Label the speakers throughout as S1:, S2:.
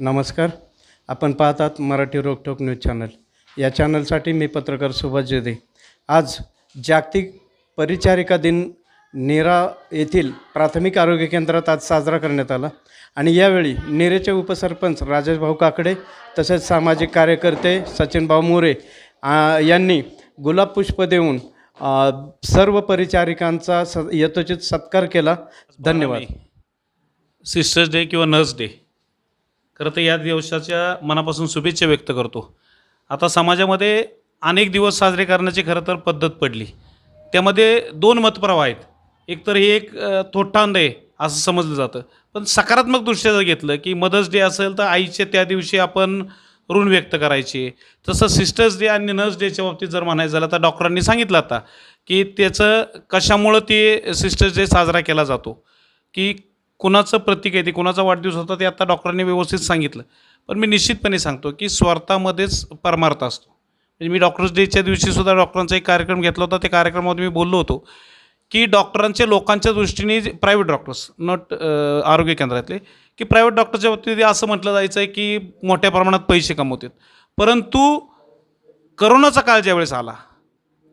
S1: नमस्कार. आपण पाहतात मराठी रोकटोक न्यूज चॅनल. या चॅनलसाठी मी पत्रकार सुभाष जेदे आज जागतिक परिचारिका दिन नेरा येथील प्राथमिक आरोग्य केंद्रात आज साजरा करण्यात आला. आणि यावेळी नेरेचे उपसरपंच राजेश भाऊ काकडे तसेच सामाजिक कार्यकर्ते सचिनभाऊ मोरे यांनी गुलाब पुष्प देऊन सर्व परिचारिकांचा स यथोचित सत्कार केला. धन्यवाद.
S2: सिस्टर्स डे किंवा नर्स डे. खरं तर या दिवसाच्या मनापासून शुभेच्छा व्यक्त करतो. आता समाजामध्ये अनेक दिवस साजरे करण्याची खरं तर पद्धत पडली. त्यामध्ये दोन मतप्रवाह आहेत. एकतर हे एक अ, थोटांड आहे असं समजलं जातं. पण सकारात्मक दृष्ट्या जर घेतलं की मदर्स डे असेल तर आईचे त्या दिवशी आपण ऋण व्यक्त करायचे. तसं सिस्टर्स डे आणि नर्स डेच्या बाबतीत जर म्हणायचं झालं तर डॉक्टरांनी सांगितलं आता की त्याचं कशामुळं ते सिस्टर्स डे साजरा केला जातो. की कुणाचं प्रतीक आहे ते कुणाचा वाढदिवस होता ते आता डॉक्टरांनी व्यवस्थित सांगितलं. पण मी निश्चितपणे सांगतो की स्वार्थामध्येच परमार्थ असतो. म्हणजे मी डॉक्टर्स डेच्या दिवशीसुद्धा डॉक्टरांचा एक कार्यक्रम घेतला होता. त्या कार्यक्रमामध्ये मी बोललो होतो. की डॉक्टरांचे लोकांच्या दृष्टीने प्रायव्हेट डॉक्टर्स नॉट आरोग्य केंद्रातले की प्रायव्हेट डॉक्टरच्या बाबतीत असं म्हटलं जायचं आहे की मोठ्या प्रमाणात पैसे कमवतात. परंतु करोनाचा काळ ज्यावेळेस आला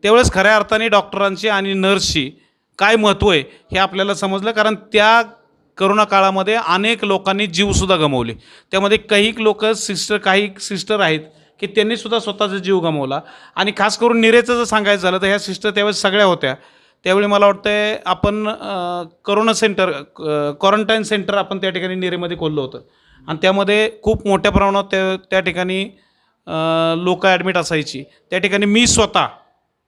S2: त्यावेळेस खऱ्या अर्थाने डॉक्टरांची आणि नर्सची काय महत्त्व आहे हे आपल्याला समजलं. कारण त्या करोना काळामध्ये अनेक लोकांनी जीवसुद्धा गमावले. त्यामध्ये काही लोक सिस्टर काही सिस्टर आहेत की त्यांनीसुद्धा स्वतःचा जीव गमावला. आणि खास करून निरेचं जर सांगायचं झालं तर ह्या सिस्टर त्यावेळेस सगळ्या होत्या. त्यावेळी मला वाटतं आपण करोना सेंटर क्वारंटाईन सेंटर आपण त्या ठिकाणी नेरेमध्ये खोललं होतं. आणि त्यामध्ये खूप मोठ्या प्रमाणात त्या त्या ठिकाणी लोकं ॲडमिट असायची. त्या ठिकाणी मी स्वतः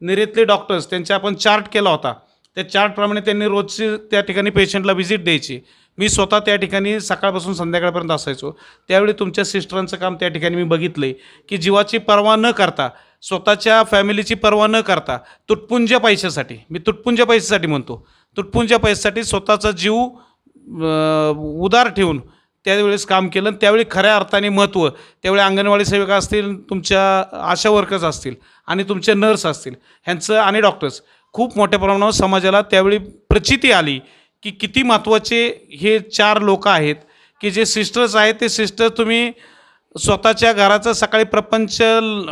S2: निरेतले डॉक्टर्स त्यांचा आपण चार्ट केला होता. त्या चार्टप्रमाणे त्यांनी रोजची त्या ठिकाणी पेशंटला व्हिजिट द्यायची. मी स्वतः त्या ठिकाणी सकाळपासून संध्याकाळपर्यंत असायचो. त्यावेळी तुमच्या सिस्टरांचं काम त्या ठिकाणी मी बघितलं आहे की जीवाची पर्वा न करता स्वतःच्या फॅमिलीची पर्वा न करता तुटपुंज्या पैशासाठी मी तुटपुंज्या पैशासाठी म्हणतो तुटपुंज्या पैशासाठी स्वतःचा जीव उदार ठेवून त्यावेळेस काम केलं. आणि त्यावेळी खऱ्या अर्थाने महत्त्व त्यावेळी अंगणवाडी सेविका असतील तुमच्या आशा वर्कर्स असतील आणि तुमचे नर्स असतील ह्यांचं आणि डॉक्टर्स खूप मोठ्या प्रमाणावर समाजाला त्यावेळी प्रचिती आली की किती महत्त्वाचे हे चार लोक आहेत की जे सिस्टर्स आहेत ते सिस्टर तुम्ही स्वतःच्या घराचं सकाळी प्रपंच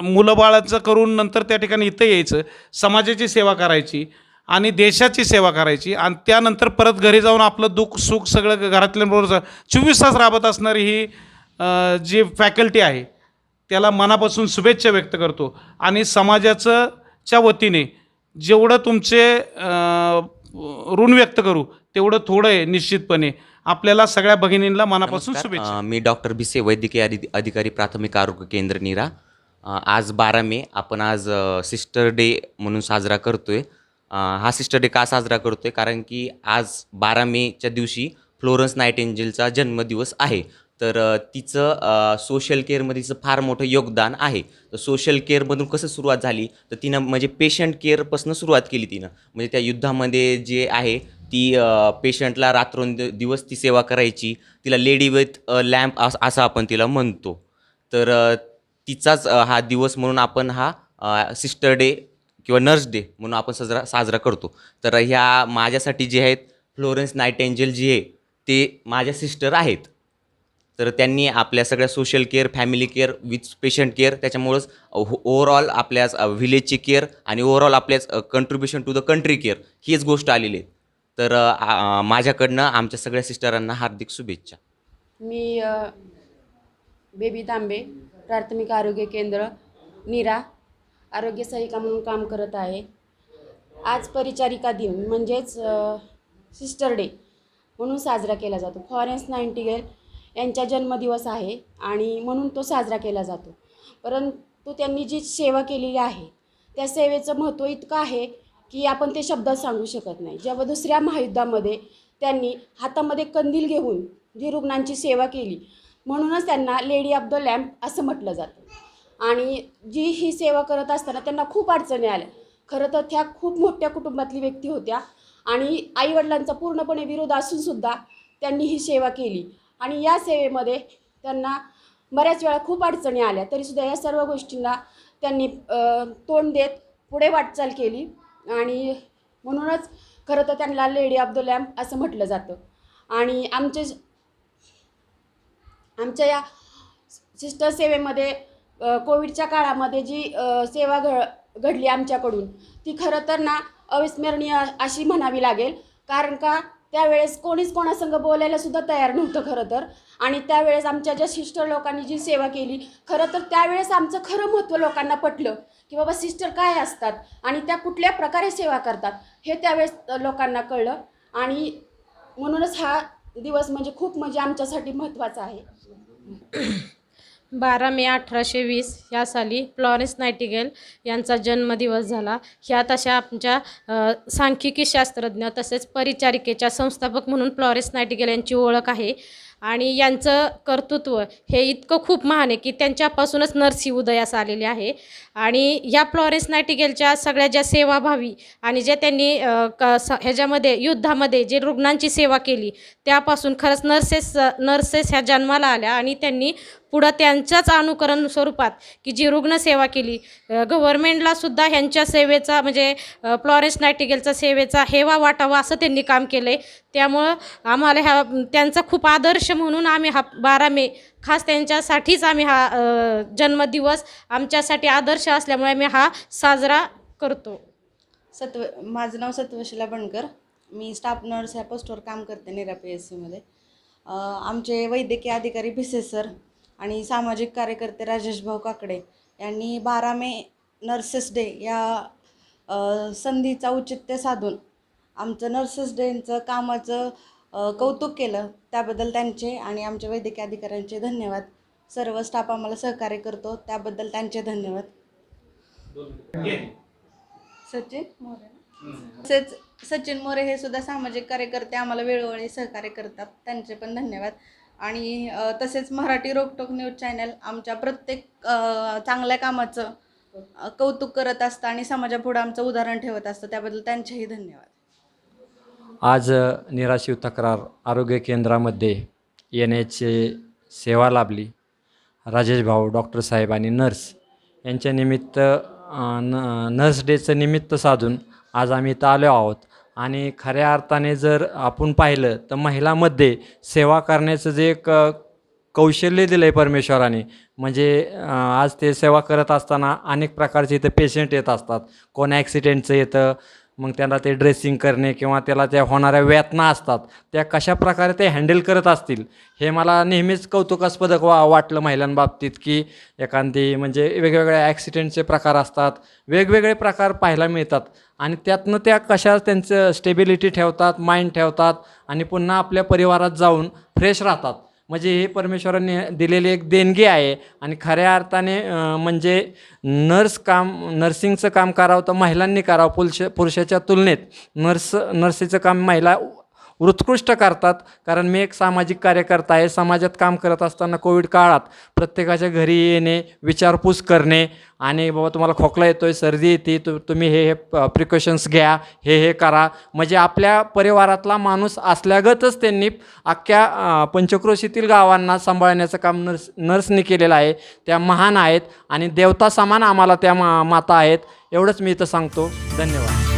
S2: मुलंबाळाचं करून नंतर त्या ठिकाणी इथं यायचं समाजाची सेवा करायची आणि देशाची सेवा करायची आणि त्यानंतर परत घरी जाऊन आपलं दुःख सुख सगळं घरातल्यांबरोबर चोवीस तास राबत असणारी ही जी फॅकल्टी आहे त्याला मनापासून शुभेच्छा व्यक्त करतो आणि समाजाचं च्या वतीने जेवढं तुमचे ऋण व्यक्त करू तेवढं थोडं आहे निश्चितपणे. आपल्याला सगळ्या भगिनींना मनापासून. शुभेच्छा.
S3: मी डॉक्टर भिसे वैद्यकीय अधि- अधिकारी प्राथमिक आरोग्य केंद्र नीरा. अ, आज बारा मे आपण आज सिस्टर डे म्हणून साजरा करतोय. अ, हा सिस्टर डे का साजरा करतोय? कारण की आज बारा मेच्या दिवशी फ्लोरन्स नाईटेंजलचा जन्मदिवस आहे. तर तिचं सोशल केअरमध्ये तिचं फार मोठं योगदान आहे. तर सोशल केअरमधून कसं सुरुवात झाली? तर तिनं म्हणजे पेशंट केअरपासून सुरुवात केली तिनं. म्हणजे त्या युद्धामध्ये जे आहे ती पेशंटला रात्रों दिवस ती सेवा करायची. तिला लेडी विथ लॅम्प अस असं आपण तिला म्हणतो. तर तिचाच हा दिवस म्हणून आपण हा सिस्टर डे किंवा नर्स डे म्हणून आपण साजरा साजरा करतो. तर ह्या माझ्यासाठी जे आहेत फ्लोरेन्स नाईट एंजल जे आहे ते माझ्या सिस्टर आहेत. तर त्यांनी आपल्या सगळ्या social care family care with patient care त्याच्यामुळंच ओव्हरऑल आपल्या व्हिलेजची केअर आणि ओव्हरऑल आपल्याच contribution to the country care हीच गोष्ट आलेली आहे. तर माझ्याकडनं आमच्या सगळ्या सिस्टरांना हार्दिक शुभेच्छा.
S4: मी बेबी तांबे प्राथमिक आरोग्य केंद्र निरा आरोग्य सहायिका म्हणून काम करत आहे. आज परिचारिका दिन म्हणजेच सिस्टर डे म्हणून साजरा केला जातो. फॉरेन्स नाईन्टिगेल यांचा जन्मदिवस आहे आणि म्हणून तो साजरा केला जातो. परंतु त्यांनी जी सेवा केलेली आहे त्या सेवेचं महत्त्व इतकं आहे की आपण ते शब्दात सांगू शकत नाही. जेव्हा दुसऱ्या महायुद्धामध्ये त्यांनी हातामध्ये कंदील घेऊन जी रुग्णांची सेवा केली म्हणूनच त्यांना लेडी ऑफ द लॅम्प असं म्हटलं जातं. आणि जी ही सेवा करत असताना त्यांना खूप अडचणी आल्या. खरं तर त्या खूप मोठ्या कुटुंबातली व्यक्ती होत्या आणि आईवडिलांचा पूर्णपणे विरोध असूनसुद्धा त्यांनी ही सेवा केली. आणि या सेवेमध्ये त्यांना बऱ्याच वेळा खूप अडचणी आल्या. तरीसुद्धा या सर्व गोष्टींना त्यांनी तोंड देत पुढे वाटचाल केली. आणि म्हणूनच खरं तर त्यांना लेडी ऑफ द लॅम्प असं म्हटलं जातं. आणि आमचे आमच्या या सिस्टर सेवेमध्ये कोविडच्या काळामध्ये जी सेवा घ घडली आमच्याकडून ती खरं तर ना अविस्मरणीय अशी म्हणावी लागेल. कारण का? त्यावेळेस कोणीच कोणासंग बोलायला सुद्धा तयार नव्हतं खरं तर. आणि त्यावेळेस आमच्या ज्या सिस्टर लोकांनी जी सेवा केली खरं तर त्यावेळेस आमचं खरं महत्त्व लोकांना पटलं की बाबा सिस्टर काय असतात आणि त्या कुठल्या प्रकारे सेवा करतात हे त्यावेळेस लोकांना कळलं. आणि म्हणूनच हा दिवस म्हणजे खूप म्हणजे आमच्यासाठी महत्त्वाचा आहे.
S5: बारा मे अठराशे वीस या साली फ्लॉरेन्स नायटिगेल यांचा जन्मदिवस झाला. ह्या तशा आमच्या सांख्यिकी शास्त्रज्ञ तसेच परिचारिकेच्या संस्थापक म्हणून फ्लॉरेन्स नायटिगेल यांची ओळख आहे. आणि यांचं कर्तृत्व हे इतकं खूप महान आहे की त्यांच्यापासूनच नर्सी उदयास आलेली आहे. आणि या फ्लॉरेन्स नायटिगेलच्या सगळ्या ज्या सेवाभावी आणि ज्या त्यांनी क स ह्याच्यामध्ये युद्धामध्ये जे रुग्णांची सेवा केली त्यापासून खरंच नर्सेस नर्सेस ह्या जन्माला आल्या आणि त्यांनी पुढं त्यांच्याच अनुकरण स्वरूपात की जी रुग्णसेवा केली. गव्हर्मेंटला सुद्धा ह्यांच्या सेवेचा म्हणजे फ्लॉरेन्स नायटिगेलचा सेवेचा हेवा वाटावा असं त्यांनी काम केलं आहे त्यामुळं आम्हाला ह्या त्यांचा खूप आदर्श म्हणून आम्ही हा बारा मे खास त्यांच्यासाठीच आम्ही हा जन्मदिवस आमच्यासाठी आदर्श असल्यामुळे आम्ही हा साजरा करतो.
S6: सत्व माझं नाव सत्वशिला बनकर. मी स्टाफ नर्स ह्या पोस्टवर काम करते निरा पी एस सीमध्ये आमचे वैद्यकीय अधिकारी भिसे सर आणि सामाजिक कार्यकर्ते राजेश भाऊ काकडे यांनी बारा मे नर्सेस डे या संधीचा औचित्य साधून आमचं नर्सेस डेंचं कामाचं कौतुक केलं त्याबद्दल त्यांचे आणि आमच्या वैद्यकीय अधिकाऱ्यांचे धन्यवाद. सर्व स्टाफ आम्हाला सहकार्य करतो त्याबद्दल त्यांचे धन्यवाद. सचिन मोरे तसेच सचिन मोरे हे सुद्धा सामाजिक कार्यकर्ते आम्हाला वेळोवेळी सहकार्य करतात. त्यांचे पण धन्यवाद. आणि तसेच मराठी रोकटोक न्यूज चॅनल आमच्या प्रत्येक चांगल्या कामाचं कौतुक करत असतं आणि समाजापुढं आमचं उदाहरण ठेवत असतं. त्याबद्दल त्यांचेही धन्यवाद.
S7: आज अ, निराशीव तक्रार आरोग्य केंद्रामध्ये येण्याची सेवा लाभली. राजेश भाऊ डॉक्टर साहेब आणि नर्स यांच्या निमित्त न नर्स डेचं निमित्त साधून आज आम्ही इथं आलो आहोत. आणि खऱ्या अर्थाने जर आपण पाहिलं तर महिलांमध्ये सेवा करण्याचं जे एक कौशल्य दिलं आहे परमेश्वराने म्हणजे आज ते सेवा करत असताना अनेक प्रकारचे इथं पेशंट येत असतात. कोण ॲक्सिडेंटचं येतं मग त्यांना ते ड्रेसिंग करणे किंवा त्याला त्या होणाऱ्या वेदना असतात त्या कशा प्रकारे ते हँडल करत असतील हे मला नेहमीच कौतुकास्पद वा वाटलं महिलांबाबतीत की एखादी म्हणजे वेगवेगळ्या ॲक्सिडेंटचे प्रकार असतात वेगवेगळे प्रकार पाहायला मिळतात आणि त्यातनं त्या कशा त्यांचं स्टेबिलिटी ठेवतात माइंड ठेवतात आणि पुन्हा आपल्या परिवारात जाऊन फ्रेश राहतात. म्हणजे हे परमेश्वराने दिलेली एक देणगी आहे आणि खऱ्या अर्थाने म्हणजे नर्स काम नर्सिंगचं काम करावं तर महिलांनी करावं पुरुष पुरुषाच्या तुलनेत. नर्स नर्सिंगचं काम महिला उत्कृष्ट करतात. कारण मी एक सामाजिक कार्यकर्ता आहे. समाजात काम करत असताना कोविड काळात प्रत्येकाच्या घरी येणे विचारपूस करणे आणि बाबा तुम्हाला खोकला येतो आहे सर्दी येते तु तुम्ही हे हे प्रिकॉशन्स घ्या हे हे करा. म्हणजे आपल्या परिवारातला माणूस असल्यागतच त्यांनी अख्ख्या पंचक्रोशीतील गावांना सांभाळण्याचं काम नर्स नर्सनी केलेलं आहे. त्या महान आहेत आणि देवता समान आम्हाला त्या मा माता आहेत. एवढंच मी इथं सांगतो. धन्यवाद.